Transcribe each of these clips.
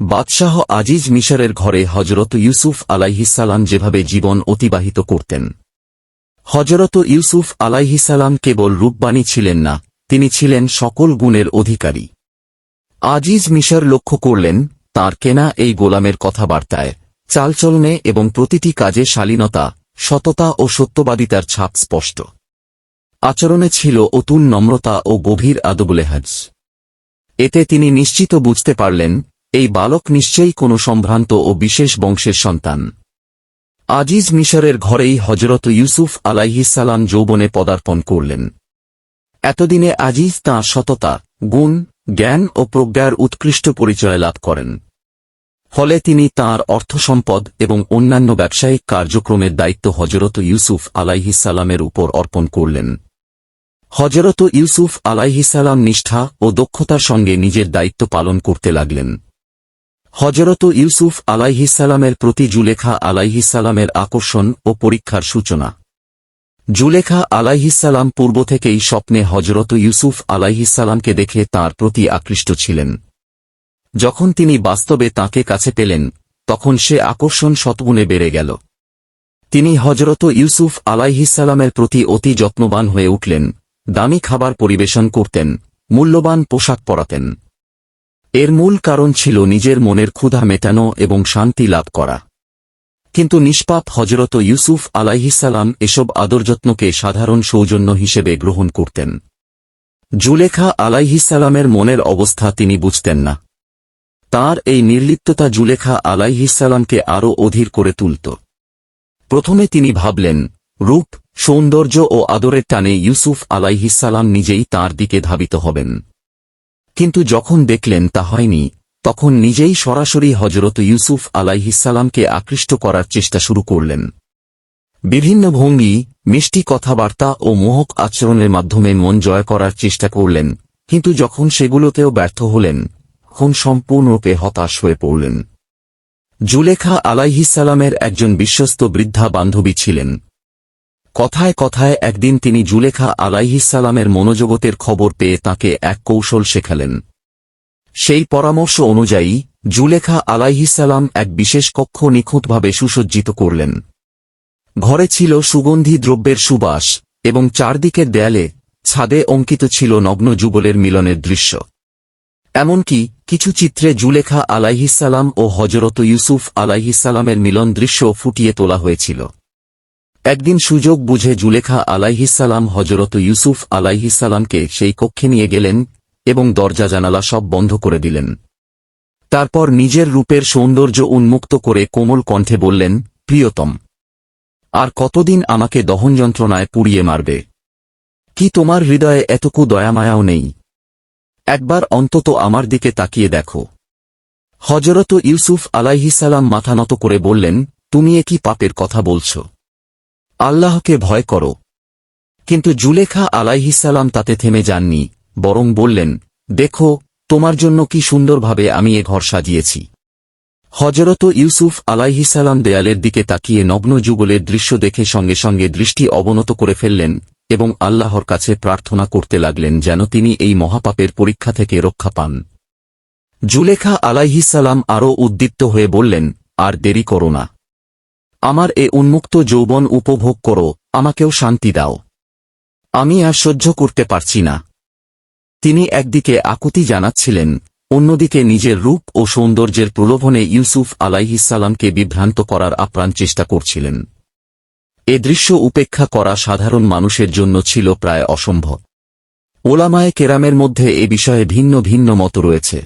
বাদশাহ আজিজ মিশরের ঘরে হজরত ইউসুফ আলাইহিসালাম যেভাবে জীবন অতিবাহিত করতেন। হজরত ইউসুফ আলাইহিসালাম কেবল রূপবাণী ছিলেন না, তিনি ছিলেন সকল গুণের অধিকারী। আজিজ মিশর লক্ষ্য করলেন, তার কেনা এই গোলামের কথাবার্তায়, চালচলনে এবং প্রতিটি কাজে শালীনতা, সততা ও সত্যবাদিতার ছাপ স্পষ্ট। আচরণে ছিল অতুল নম্রতা ও গভীর আদবুলেহাজ। এতে তিনি নিশ্চিত বুঝতে পারলেন এই বালক নিশ্চয়ই কোনো সম্ভ্রান্ত ও বিশেষ বংশের সন্তান। আজিজ মিশরের ঘরেই হজরত ইউসুফ আলাইহিসালাম যৌবনে পদার্পণ করলেন। এতদিনে আজিজ তাঁর সততা, গুণ, জ্ঞান ও প্রজ্ঞার উৎকৃষ্ট পরিচয় লাভ করেন। ফলে তিনি তাঁর অর্থসম্পদ এবং অন্যান্য ব্যবসায়িক কার্যক্রমের দায়িত্ব হজরত ইউসুফ আলাইহিসালামের উপর অর্পণ করলেন। হজরত ইউসুফ আলাইহিসালাম নিষ্ঠা ও দক্ষতার সঙ্গে নিজের দায়িত্ব পালন করতে লাগলেন। হজরত ইউসুফ আলাইহিসালামের প্রতি জুলেখা আলাইহিসালামের আকর্ষণ ও পরীক্ষার সূচনা। জুলেখা আলাইহিসালাম পূর্ব থেকেই স্বপ্নে হজরত ইউসুফ আলাইহিসালামকে দেখে তার প্রতি আকৃষ্ট ছিলেন। যখন তিনি বাস্তবে তাকে কাছে পেলেন, তখন সে আকর্ষণ শতগুণে বেড়ে গেল। তিনি হজরত ইউসুফ আলাইহিসালামের প্রতি অতি যত্নবান হয়ে উঠলেন, দামি খাবার পরিবেশন করতেন, মূল্যবান পোশাক পরাতেন। এর মূল কারণ ছিল নিজের মনের ক্ষুধা মেটানো এবং শান্তি লাভ করা। কিন্তু নিষ্পাপ হজরত ইউসুফ আলাইহিসাল্লাম এসব আদরযত্নকে সাধারণ সৌজন্য হিসেবে গ্রহণ করতেন। জুলেখা আলাইহিসাল্লামের মনের অবস্থা তিনি বুঝতেন না। তার এই নির্লিপ্ততা জুলেখা আলাইহিসাল্লামকে আরও অধীর করে তুলত। প্রথমে তিনি ভাবলেন, রূপ, সৌন্দর্য ও আদরের টানে ইউসুফ আলাইহিসাল্লাম নিজেই তার দিকে ধাবিত হবেন। কিন্তু যখন দেখলেন তা হয়নি, তখন নিজেই সরাসরি হজরত ইউসুফ আলাইহিসাল্লামকে আকৃষ্ট করার চেষ্টা শুরু করলেন। বিভিন্ন ভঙ্গি, মিষ্টি কথাবার্তা ও মোহক আচরণের মাধ্যমে মন জয় করার চেষ্টা করলেন, কিন্তু যখন সেগুলোতেও ব্যর্থ হলেন, তখন সম্পূর্ণরূপে হতাশ হয়ে পড়লেন। জুলেখা আলাইহিসাল্লামের একজন বিশ্বস্ত বৃদ্ধা বান্ধবী ছিলেন। কথায় কথায় একদিন তিনি জুলেখা আলাইহিসালামের মনোজগতের খবর পেয়ে তাকে এক কৌশল শেখালেন। সেই পরামর্শ অনুযায়ী, জুলেখা আলাইহিসালাম এক বিশেষ কক্ষ নিখুঁতভাবে সুসজ্জিত করলেন। ঘরে ছিল সুগন্ধি দ্রব্যের সুবাস এবং চারদিকের দেয়ালে ছাদে অঙ্কিত ছিল নগ্ন যুগলের মিলনের দৃশ্য। এমনকি কিছু চিত্রে জুলেখা আলাইহিসালাম ও হজরত ইউসুফ আলাইহিসালামের মিলন দৃশ্য ফুটিয়ে তোলা হয়েছিল। একদিন সুযোগ বুঝে জুলেখা আলাইহিসালাম হজরত ইউসুফ আলাইহিসালামকে সেই কক্ষে নিয়ে গেলেন এবং দরজা জানালা সব বন্ধ করে দিলেন। তারপর নিজের রূপের সৌন্দর্য উন্মুক্ত করে কোমল কণ্ঠে বললেন, প্রিয়তম, আর কতদিন আমাকে দহন যন্ত্রণায় পুড়িয়ে মারবে? কি তোমার হৃদয়ে এতকু দয়ামায়াও নেই? একবার অন্তত আমার দিকে তাকিয়ে দেখো। হজরত ইউসুফ আলাইহিসালাম মাথা নত করে বললেন, তুমি এ কি পাপের কথা বলছো? আল্লাহকে ভয় করো। কিন্তু জুলেখা আলাইহিসালাম তাতে থেমে যাননি, বরং বললেন, দেখো, তোমার জন্য কি সুন্দরভাবে আমি এ ঘর সাজিয়েছি। হজরত ইউসুফ আলাইহিসালাম দেয়ালের দিকে তাকিয়ে নগ্ন যুগলের দৃশ্য দেখে সঙ্গে সঙ্গে দৃষ্টি অবনত করে ফেললেন এবং আল্লাহর কাছে প্রার্থনা করতে লাগলেন যেন তিনি এই মহাপাপের পরীক্ষা থেকে রক্ষা পান। জুলেখা আলাইহিসালাম আরও উদ্দীপ্ত হয়ে বললেন, আর দেরি করো না। আমার এ উন্মুক্ত যৌবন উপভোগ করো, আমাকেও শান্তি দাও। আমি আর সহ্য করতে পারছি না। তিনি একদিকে আকুতি জানাচ্ছিলেন, অন্যদিকে নিজের রূপ ও সৌন্দর্যের প্রলোভনে ইউসুফ আলাইহিসাল্লামকে বিভ্রান্ত করার আপ্রাণ চেষ্টা করছিলেন। এ দৃশ্য উপেক্ষা করা সাধারণ মানুষের জন্য ছিল প্রায় অসম্ভব। ওলামায় কেরামের মধ্যে এ বিষয়ে ভিন্ন ভিন্ন মত রয়েছে।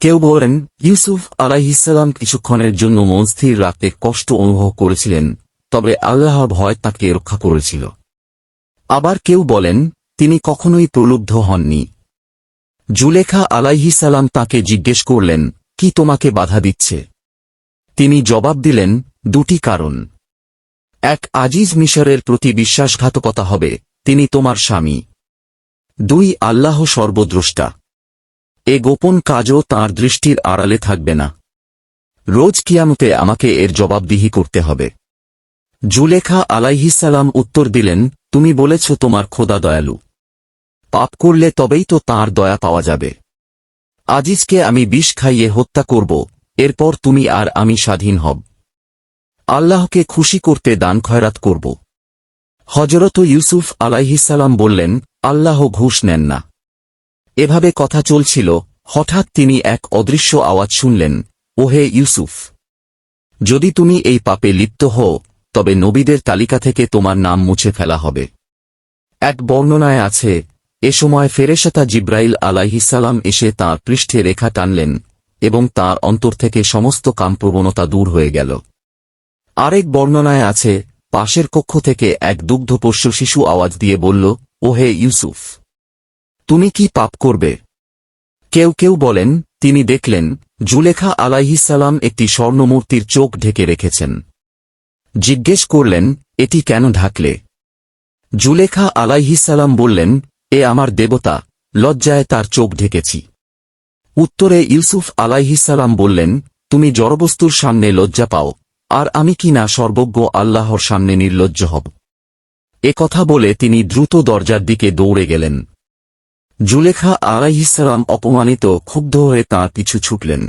কেউ বলেন, ইউসুফ আলাইহিসাল্লাম কিছুক্ষণের জন্য মনস্থির রাখতে কষ্ট অনুভব করেছিলেন, তবে আল্লাহর ভয় তাকে রক্ষা করেছিল। আবার কেউ বলেন, তিনি কখনোই প্রলুব্ধ হননি। জুলেখা আলাইহিসাল্লাম তাকে জিজ্ঞেস করলেন, কি তোমাকে বাধা দিচ্ছে? তিনি জবাব দিলেন, দুটি কারণ। এক, আজিজ মিশরের প্রতি বিশ্বাসঘাতকতা হবে, তিনি তোমার স্বামী। দুই, আল্লাহ সর্বদ্রষ্টা। এ গোপন কাজও তার দৃষ্টির আড়ালে থাকবে না। রোজ কিয়ামতে আমাকে এর জবাবদিহি করতে হবে। জুলেখা আলাইহিসালাম উত্তর দিলেন, তুমি বলেছ তোমার খোদা দয়ালু। পাপ করলে তবেই তো তার দয়া পাওয়া যাবে। আজিজকে আমি বিষ খাইয়ে হত্যা করব, এরপর তুমি আর আমি স্বাধীন হব। আল্লাহকে খুশি করতে দান খয়রাত করব। হজরত ইউসুফ আলাইহিসাল্লাম বললেন, আল্লাহ ঘুষ নেন না। এভাবে কথা চলছিল, হঠাৎ তিনি এক অদৃশ্য আওয়াজ শুনলেন, ওহে ইউসুফ! যদি তুমি এই পাপে লিপ্ত হও, তবে নবীদের তালিকা থেকে তোমার নাম মুছে ফেলা হবে। এক বর্ণনায় আছে, এ সময় ফেরেশাতা জিব্রাইল আলাইহিসাল্লাম এসে তাঁর পৃষ্ঠে রেখা টানলেন, এবং তার অন্তর থেকে সমস্ত কামপ্রবণতা দূর হয়ে গেল। আরেক বর্ণনায় আছে, পাশের কক্ষ থেকে এক দুগ্ধপোষ্য শিশু আওয়াজ দিয়ে বলল, ওহে ইউসুফ! তুমি কি পাপ করবে? কেউ কেউ বলেন, তিনি দেখলেন, জুলেখা আলাইহিসাল্লাম একটি স্বর্ণমূর্তির চোখ ঢেকে রেখেছেন। জিজ্ঞেস করলেন, এটি কেন ঢাকলে? জুলেখা আলাইহিসাল্লাম বললেন, এ আমার দেবতা, লজ্জায় তার চোখ ঢেকেছি। উত্তরে ইউসুফ আলাইহিসাল্লাম বললেন, তুমি জড়বস্তুর সামনে লজ্জা পাও, আর আমি কি না সর্বজ্ঞ আল্লাহর সামনে নির্লজ্জ হব? এ কথা বলে তিনি দ্রুত দরজার দিকে দৌড়ে গেলেন। জুলেখা আলাইহিসালাম অপমানিত ক্ষুব্ধ হয়ে তাঁর পিছু ছুটলেন।